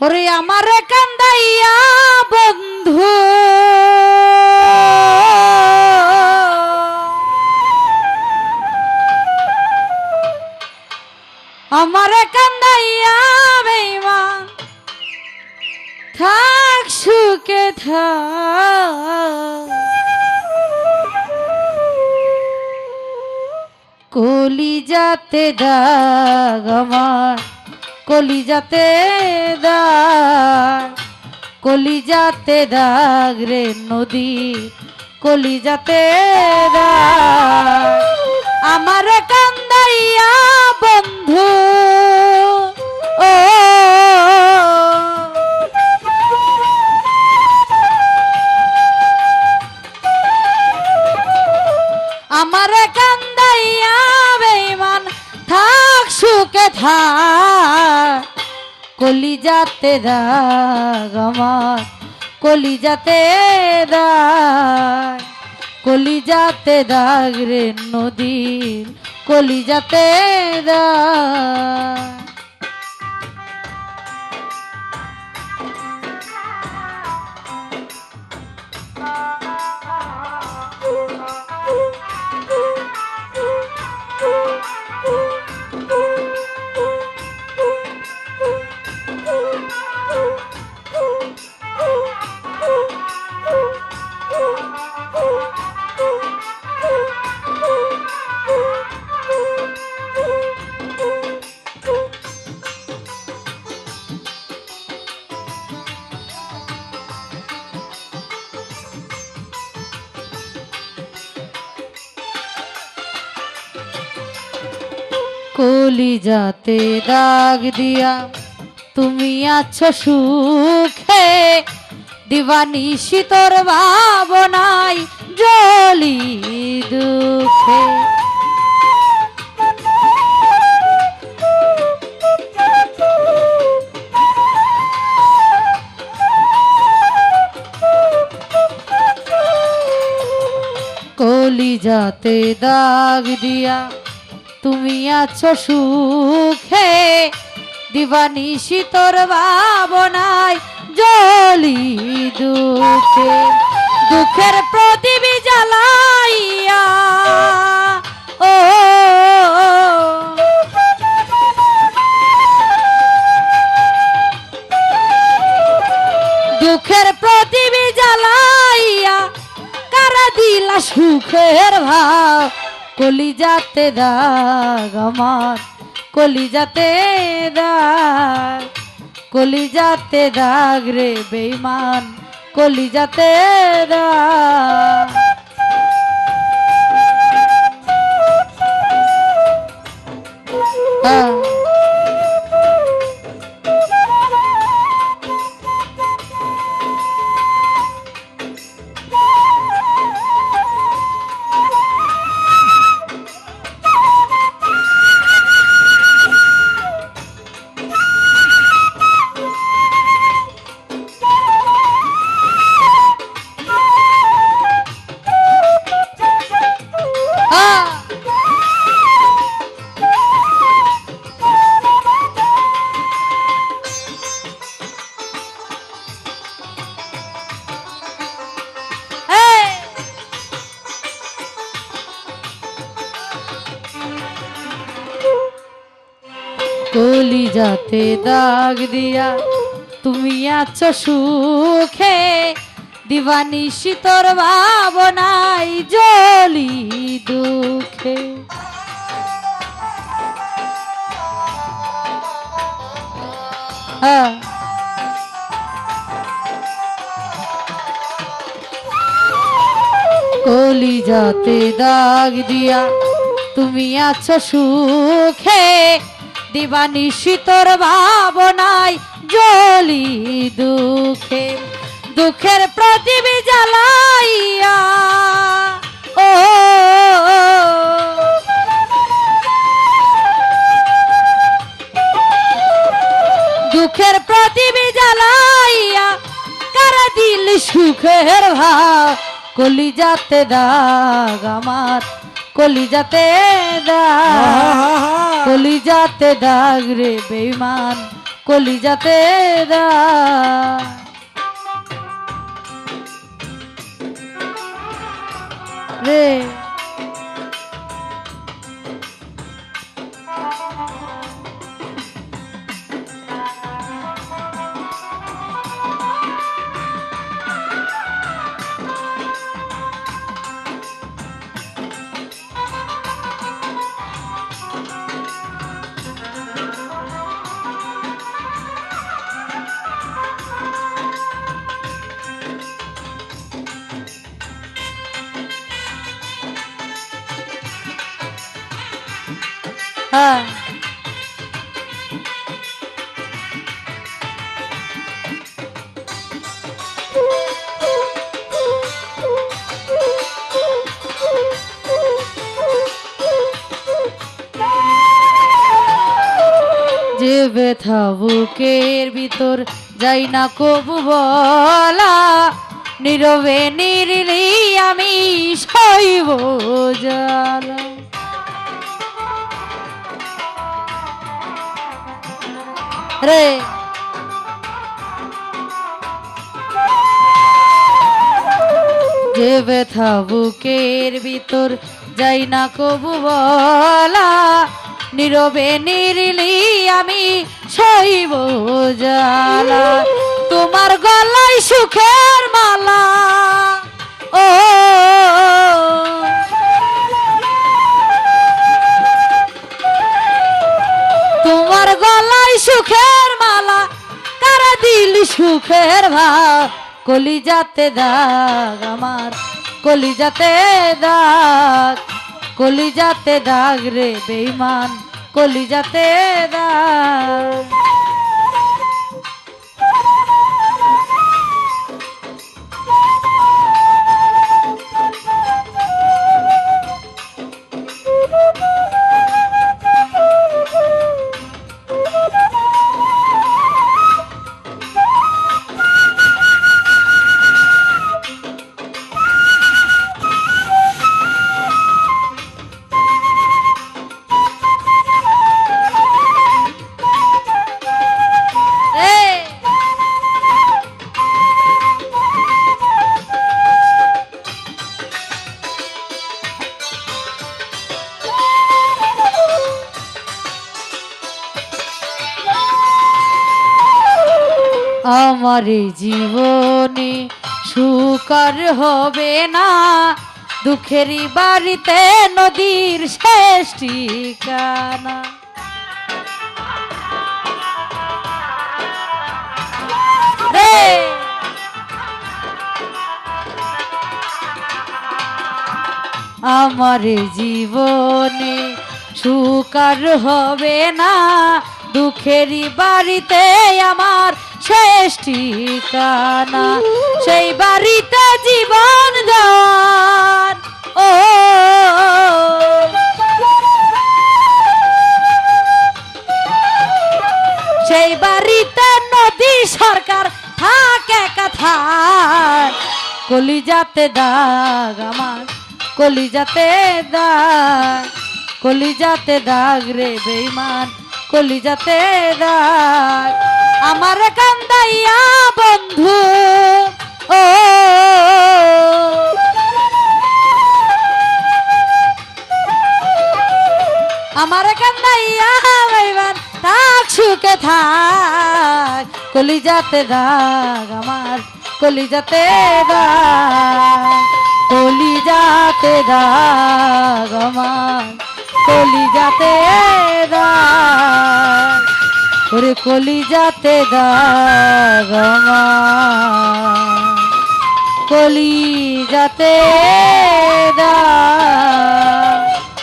ওরে আমার কান্দাইয়া বন্ধু। আমার কান্দাইয়া বেইমান থাক সুখে থাক। যাতে দাগ আমার কলি যাতে দাগ কলি যাতে দাগ রে নদী কলি যাতে দাগ। আমার কান্দাইয়া বন্ধু, ও, আমার কান্দাইয়া বেইমান থাক সুখে থাক। কলি যাতে দাগ আমার কলি যাতে দাগ। কলি যাতে দাগ রে নদীর কলি যাতে দাগ। কলি যাতে দাগ দিয়া তুমি আছো সুখে। দিবানি শীতর ভাবনাই জলি দুঃখে। কলি যাতে দাগ দিয়া তুমি আছো সুখে দিবানি শীতর ভাবনায় জলি দুঃখে। দুঃখের প্রতিবি জ্বালাইয়া কলি যাতে দাগ আমার কলি যাতে দাগ কলি যাতে দাগ রে বেইমান কলি যাতে দাগ Ah! কলি যাতে দাগ দিয়া তুমি আছো সুখে, দিবানি শীতর ভাবনাই জলি দুঃখে। হ্যাঁ। কলি যাতে দাগ দিয়া তুমি আছো সুখে দিবানি শীতর ভাবনাই জলি দুঃখে, দুঃখের প্রদীপ জ্বালাইয়া, ও, দুঃখের প্রদীপ জ্বালাইয়া, কারা দিল সুখের ভাব? কলি যাতে দাগ আমার কলি যাতে দাগ কলি যাতে দাগ রে বেইমান কলিজাতে দা রে হ্যাঁ যে ব্যথা বুকের ভিতর যাই না কবু বলা নীরবে নিরিলি আমি শৈব জালা। রে। যে ব্যথা বুকের ভিতর, যাই না কবু বলা, নীরবে নিরিলি আমি সইব জালা তোমার গলায় সুখের মালা, ও সুখের মালা, কারা দিল সুখের ভাব? কলিজাতে দাগ আমার কলি যাতে দাগ। কলি যাতে দাগ রে বেইমান কলি যাতে দাগ। আমার জীবনে সুকার হবে না। দুঃখেরই বাড়িতে নদীর শেষ ঠিকানা। আমার জীবনে সুকার হবে না। দুঃখেরই বাড়িতে আমার শেষ ঠিকানা সেই বাড়িতে জীবন দেওয়ার ও, সেই বাড়িতে নদী সরকার থাকে কথায় কলিজাতে দাগ আমার, কলিজাতে দাগ। কলিজাতে দাগ রে বেইমান, কলিজাতে দাগ। আমার কান্দাইয়া বন্ধু, ও। আমার কান্দাইয়া বেইমান থাক সুখে থাক, কলিজাতে দাগ আমার, কলিজাতে দাগ কলিজাতে দাগ আমার, কলিজাতে ওরে কলিজাতে দাগমা কলি যাতে দাগ